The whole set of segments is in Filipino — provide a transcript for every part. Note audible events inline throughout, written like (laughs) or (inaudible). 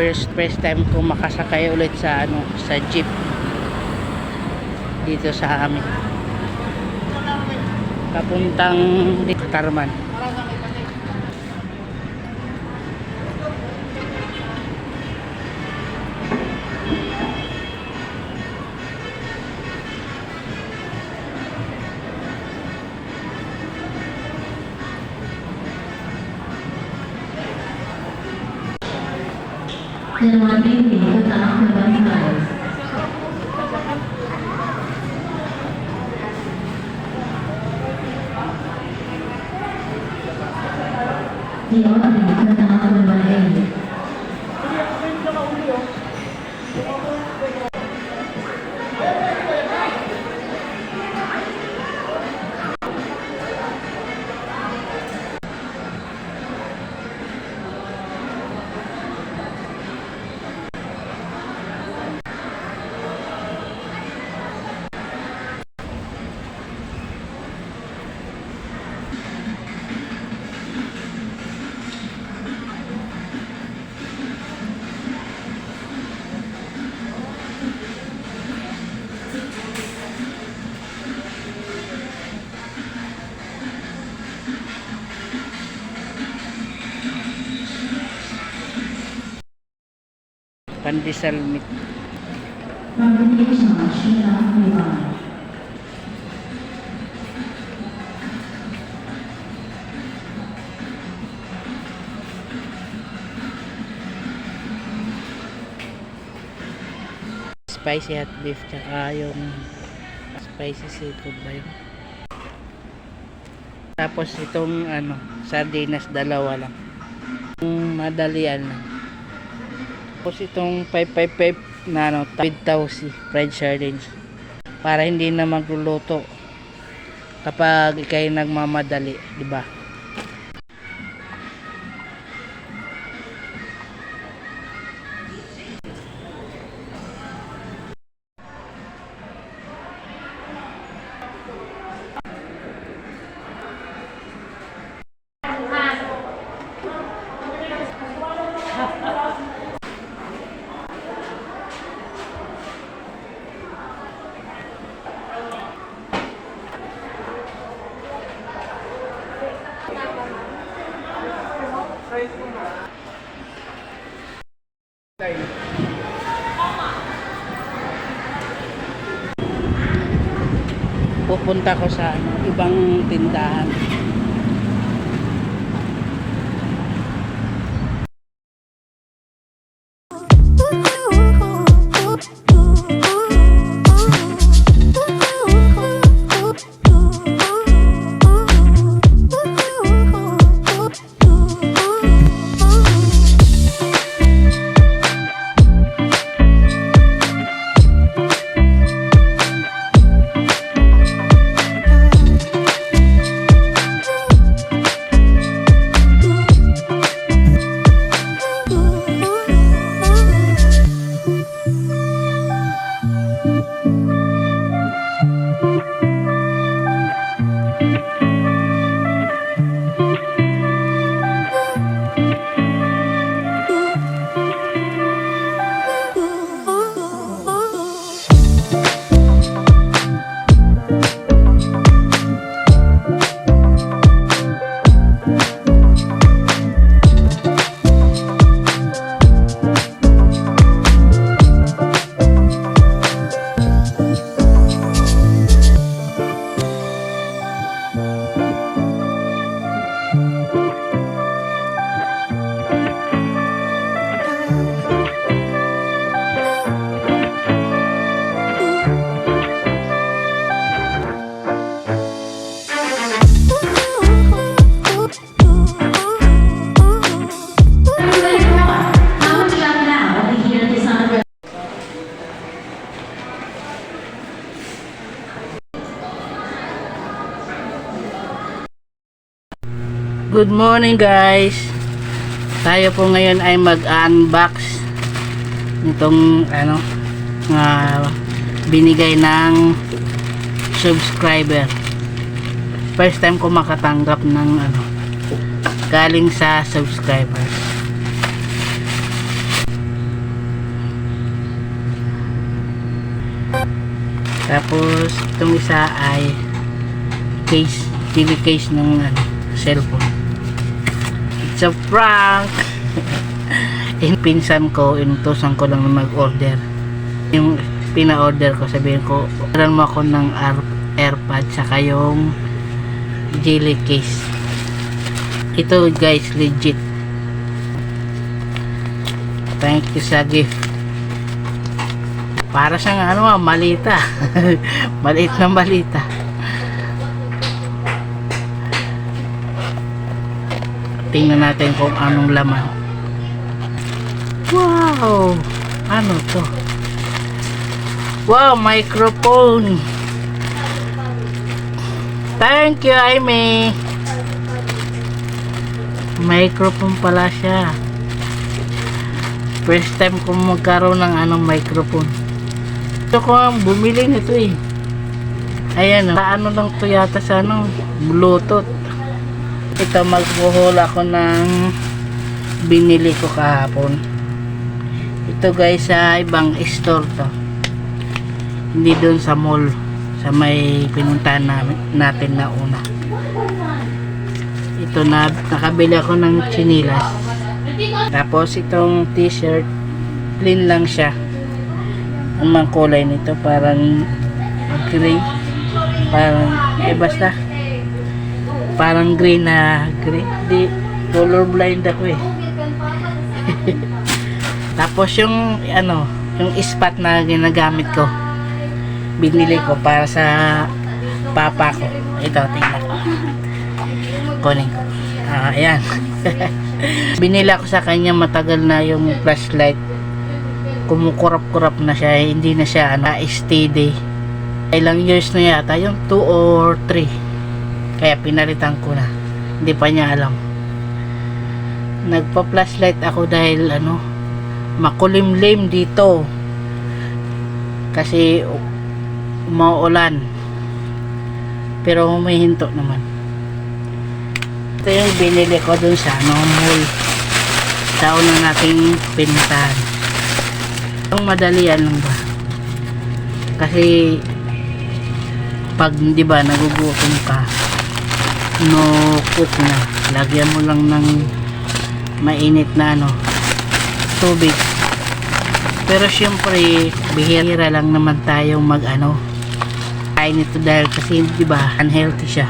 first first time ko makasakay ulit sa ano sa jeep. Dito sa amin. Papuntang Tarman จะนอนไม่นีก็จะรับเธอไว้ใหม่เดี๋ยวหนีก็ตจะ pandesal meat. Spicy hot beef tsaka yung spicy seafood ba yun? Tapos itong ano, sardinas dalawa lang. Yung Madalian lang tapos itong 555 na ano with tausi fried sardines para hindi na magluluto. Kapag ikay nagmamadali di ba pupunta ko sa ano, ibang tindahan Good morning guys. Tayo po ngayon ay mag-unbox Nitong ano uh, Binigay ng Subscriber. First time ko makatanggap ng ano Galing sa subscribers. Tapos itong isa ay case, TV case ng ano, cellphone. It's a prank! yung pinsan ko, inutosan ko lang mag-order. Yung pina-order ko, sabihin ko, orderan mo ako ng Air- AirPod saka yung jelly case. Ito guys, legit. Thank you sa gift. Para siyang ano malita. (laughs) Maliit na malita. Tingnan natin kung anong laman. Wow! Ano to? Wow, microphone! Thank you, Aimee! Microphone pala siya. First time ko magkaroon ng anong microphone. Gusto ko ang bumili nito eh. Ayan. Sa ano lang to yata sa ano, Bluetooth. Ito, magbuhol ako ng binili ko kahapon. Ito guys, sa ibang store to. Hindi doon sa mall. Sa may pinuntahan natin na una. Ito na, nakabili ako ng chinilas. Tapos itong t-shirt, plain lang siya. Ang kulay nito parang gray. Parang, eh basta. Parang green na gray. Di, color blind ako eh. (laughs) Tapos yung, ano, yung spot na ginagamit ko, binili ko para sa papa ko. Ito, tingnan ko. Kunin ko. Ah, ayan. (laughs) binili ko sa kanya matagal na yung flashlight. Kumukurap-kurap na siya. Hindi na siya ano, steady. Ilang years na yata. Yung 2 or 3. Kaya pinalitan ko na. Hindi pa niya alam. Nagpa-flashlight ako dahil ano, makulimlim dito. Kasi mauulan. Pero humihinto naman. Ito yung binili ko dun sa ano, mall. Sa una nating pinuntahan. Ang madali yan lang ba? Kasi pag di ba nagugutom ka no cook na. Lagyan mo lang ng mainit na ano tubig. Pero syempre bihira lang naman tayo mag ano kain ito dahil kasi di ba unhealthy siya.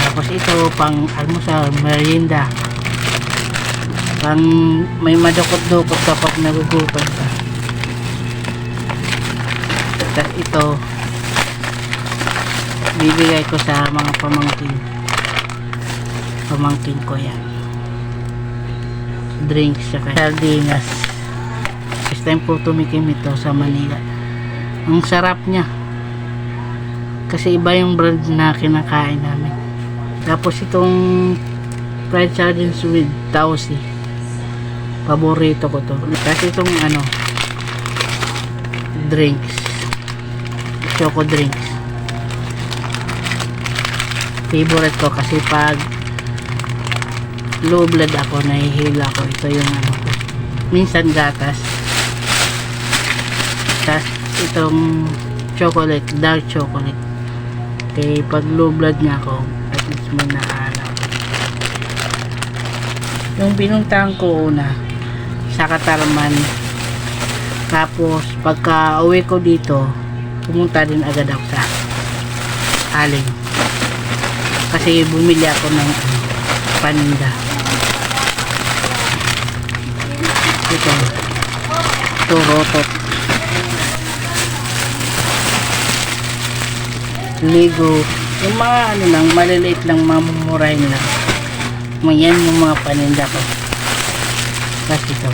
Tapos ito pang almusal merienda. Pang may madukot-dukot kapag nagugutom ka. Tapos ito bibigay ko sa mga pamangkin. Pamangkin ko yan. Drinks saka sardinas. First time po tumikim ito sa Manila. Ang sarap niya. Kasi iba yung brand na kinakain namin. Tapos itong fried sardines with tausi. Paborito ko to. Kasi itong ano drinks. Choco drinks favorite ko kasi pag low blood ako nahihila ako. Ito yung ano ko. Minsan gatas. Tas itong chocolate dark chocolate. Kaya pag low blood nga ako at least may nahanap yung pinuntahan ko una sa Katarman. Tapos pagka uwi ko dito pumunta din agad ako sa Aling kasi bumili ako ng paninda ito. Ito rotot. Ligo. Yung mga ano lang maliliit lang mamumurahin lang yan yung mga paninda ko. Tapos ito.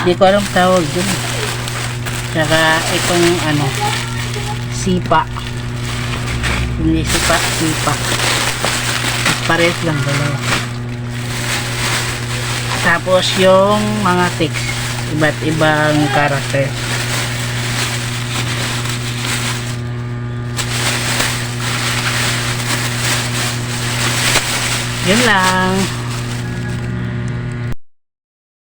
Hindi ko alam tawag dun. Tsaka itong ano sipa hindi sipa. Sipa pares lang dalawa. Tapos yung mga text iba't ibang karakter. Yun lang